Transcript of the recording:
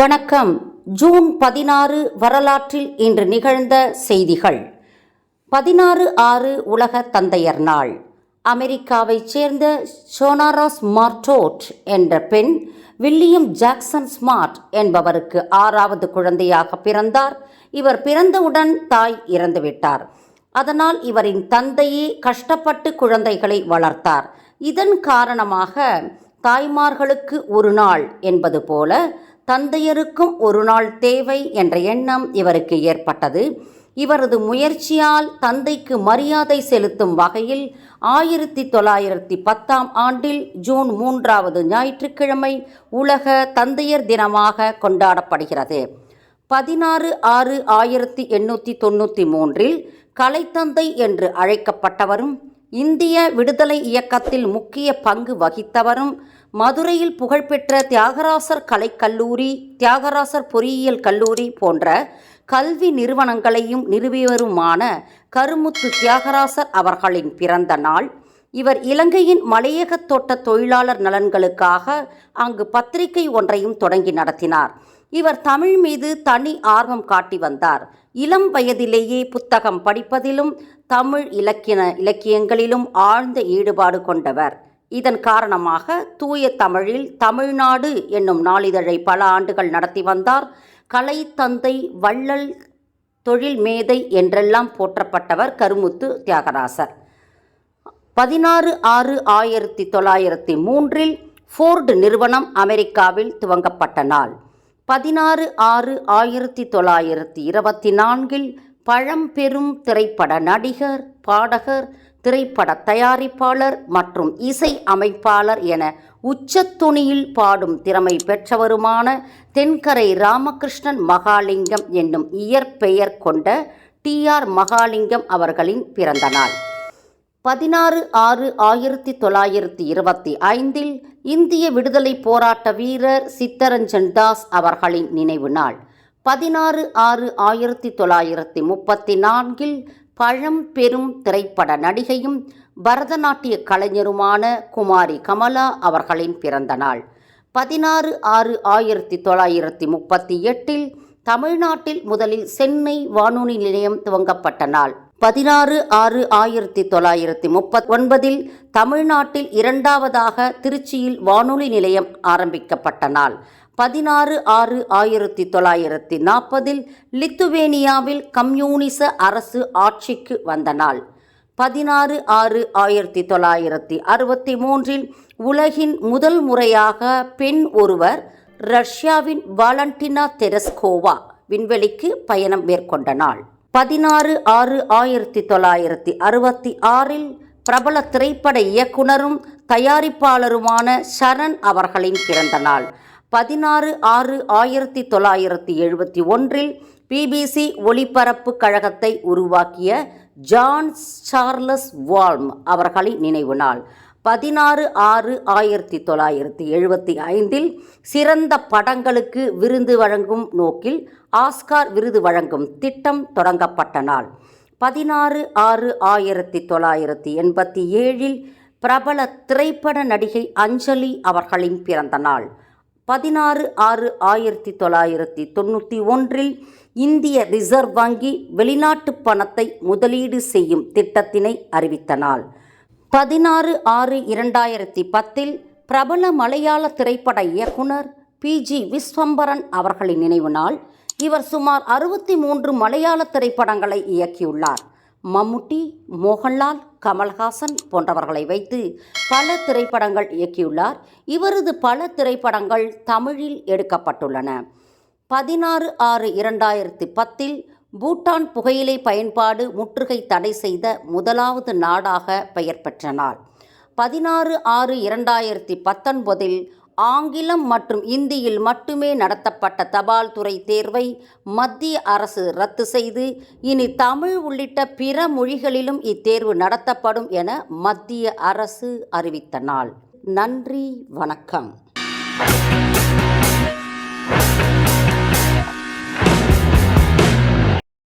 வணக்கம். ஜூன் பதினாறு வரலாற்றில் இன்று நிகழ்ந்த செய்திகள். பதினாறு ஆறு உலக தந்தையர் நாள். அமெரிக்காவைச் சேர்ந்த சோனாராஸ் மார்டோட் என்ற பெண் வில்லியம் ஜாக்சன் ஸ்மார்ட் என்பவருக்கு ஆறாவது குழந்தையாக பிறந்தார். இவர் பிறந்தவுடன் தாய் இறந்துவிட்டார். அதனால் இவரின் தந்தையே கஷ்டப்பட்டு குழந்தைகளை வளர்த்தார். இதன் காரணமாக தாய்மார்களுக்கு ஒரு நாள் என்பது போல தந்தையருக்கும் ஒரு நாள் தேவை என்ற எண்ணம் இவருக்கு ஏற்பட்டது. இவரது முயற்சியால் தந்தைக்கு மரியாதை செலுத்தும் வகையில் ஆயிரத்தி தொள்ளாயிரத்தி பத்தாம் ஆண்டில் ஜூன் மூன்றாவது ஞாயிற்றுக்கிழமை உலக தந்தையர் தினமாக கொண்டாடப்படுகிறது. பதினாறு ஆறு ஆயிரத்தி எண்ணூற்றி தொண்ணூற்றி மூன்றில் கலைத்தந்தை என்று அழைக்கப்பட்டவரும் இந்திய விடுதலை இயக்கத்தில் முக்கிய பங்கு வகித்தவரும் மதுரையில் புகழ்பெற்ற தியாகராசர் கலைக்கல்லூரி தியாகராசர் பொறியியல் கல்லூரி போன்ற கல்வி நிறுவனங்களையும் நிறுவியவருமான கருமுத்து தியாகராசர் அவர்களின் பிறந்த நாள். இவர் இலங்கையின் மலையகத் தோட்ட தொழிலாளர் நலன்களுக்காக அங்கு பத்திரிகை ஒன்றையும் தொடங்கி நடத்தினார். இவர் தமிழ் மீது தனி ஆர்வம் காட்டி வந்தார். இளம் வயதிலேயே புத்தகம் படிப்பதிலும் தமிழ் இலக்கிய இலக்கியங்களிலும் ஆழ்ந்த ஈடுபாடு கொண்டவர். இதன் காரணமாக தூய தமிழில் தமிழ்நாடு என்னும் நாளிதழை பல ஆண்டுகள் நடத்தி வந்தார். கலை தந்தை வள்ளல் தொழில் மேதை என்றெல்லாம் போற்றப்பட்டவர் கருமுத்து தியாகராசர். பதினாறு ஆறு ஆயிரத்தி தொள்ளாயிரத்தி மூன்றில் ஃபோர்டு நிறுவனம் அமெரிக்காவில் துவங்கப்பட்ட நாள். பதினாறு ஆறு ஆயிரத்தி தொள்ளாயிரத்தி இருபத்தி நான்கில் பழம்பெரும் திரைப்பட நடிகர் பாடகர் திரைப்பட தயாரிப்பாளர் மற்றும் இசை அமைப்பாளர் என உச்சத்துணியில் பாடும் திறமை பெற்றவருமான தென்கரை ராமகிருஷ்ணன் மகாலிங்கம் என்னும் இயற்பெயர் கொண்ட டி ஆர் மகாலிங்கம் அவர்களின் பிறந்த நாள். பதினாறு ஆறு ஆயிரத்தி தொள்ளாயிரத்தி இருபத்தி ஐந்தில் இந்திய விடுதலை போராட்ட வீரர் சித்தரஞ்சன் தாஸ் அவர்களின் நினைவு நாள். பதினாறு ஆறு ஆயிரத்தி தொள்ளாயிரத்தி முப்பத்தி நான்கில் பழம் பெரும் திரைப்பட நடிகையும் பரதநாட்டிய கலைஞருமான குமாரி கமலா அவர்களின் பிறந்த நாள். பதினாறு ஆறு ஆயிரத்தி தொள்ளாயிரத்தி முப்பத்தி எட்டில் தமிழ்நாட்டில் முதலில் சென்னை வானொலி நிலையம் துவங்கப்பட்ட நாள். பதினாறு ஆறு ஆயிரத்தி தொள்ளாயிரத்தி முப்பத் ஒன்பதில் தமிழ்நாட்டில் இரண்டாவதாக திருச்சியில் வானொலி நிலையம் ஆரம்பிக்கப்பட்ட நாள். பதினாறு ஆறு ஆயிரத்தி தொள்ளாயிரத்தி நாற்பதில் லித்துவேனியாவில் கம்யூனிச அரசு ஆட்சிக்கு வந்த நாள். பதினாறு ஆறு ஆயிரத்தி தொள்ளாயிரத்தி அறுபத்தி மூன்றில் உலகின் முதல் முறையாக பெண் ஒருவர் ரஷ்யாவின் வாலண்டினா தெரஸ்கோவா விண்வெளிக்கு பயணம் மேற்கொண்ட நாள். பதினாறு ஆறு ஆயிரத்தி தொள்ளாயிரத்தி அறுபத்தி ஆறில் பிரபல திரைப்பட இயக்குனரும் தயாரிப்பாளருமான சரண் அவர்களின் பிறந்த நாள். பதினாறு ஆறு ஆயிரத்தி தொள்ளாயிரத்தி எழுபத்தி ஒன்றில் பிபிசி ஒளிபரப்பு கழகத்தை உருவாக்கிய ஜான் சார்லஸ் வால்ம் அவர்களின் நினைவு நாள். பதினாறு ஆறு ஆயிரத்தி தொள்ளாயிரத்தி எழுபத்தி ஐந்தில் சிறந்த படங்களுக்கு விருது வழங்கும் நோக்கில் ஆஸ்கார் விருது வழங்கும் திட்டம் தொடங்கப்பட்ட நாள். பதினாறு ஆறு ஆயிரத்தி தொள்ளாயிரத்தி எண்பத்தி ஏழில் பிரபல திரைப்பட நடிகை அஞ்சலி அவர்களின் பிறந்த நாள். பதினாறு ஆறு ஆயிரத்தி தொள்ளாயிரத்தி தொண்ணூற்றி ஒன்றில் இந்திய ரிசர்வ் வங்கி வெளிநாட்டு பணத்தை முதலீடு செய்யும் திட்டத்தினை அறிவித்த நாள். பதினாறு ஆறு இரண்டாயிரத்தி பத்தில் பிரபல மலையாள திரைப்பட இயக்குனர் பி. ஜி. விஸ்வம்பரன் அவர்களின் நினைவு நாள். இவர் சுமார் அறுபத்தி மூன்று மலையாள திரைப்படங்களை இயக்கியுள்ளார். மம்முட்டி மோகன்லால் கமல்ஹாசன் போன்றவர்களை வைத்து பல திரைப்படங்கள் இயக்கியுள்ளார். இவரது பல திரைப்படங்கள் தமிழில் எடுக்கப்பட்டுள்ளன. பதினாறு ஆறு இரண்டாயிரத்தி பத்தில் பூட்டான் புகையிலை பயன்பாடு முற்றுகை தடை செய்த முதலாவது நாடாக பெயர் பெற்ற நாள். பதினாறு ஆறு இரண்டாயிரத்தி பத்தொன்பதில் ஆங்கிலம் மற்றும் இந்தியில் மட்டுமே நடத்தப்பட்ட தபால் துறை தேர்வை மத்திய அரசு ரத்து செய்து இனி தமிழ் உள்ளிட்ட பிற மொழிகளிலும் இத்தேர்வு நடத்தப்படும் என மத்திய அரசு அறிவித்த நாள். நன்றி வணக்கம்.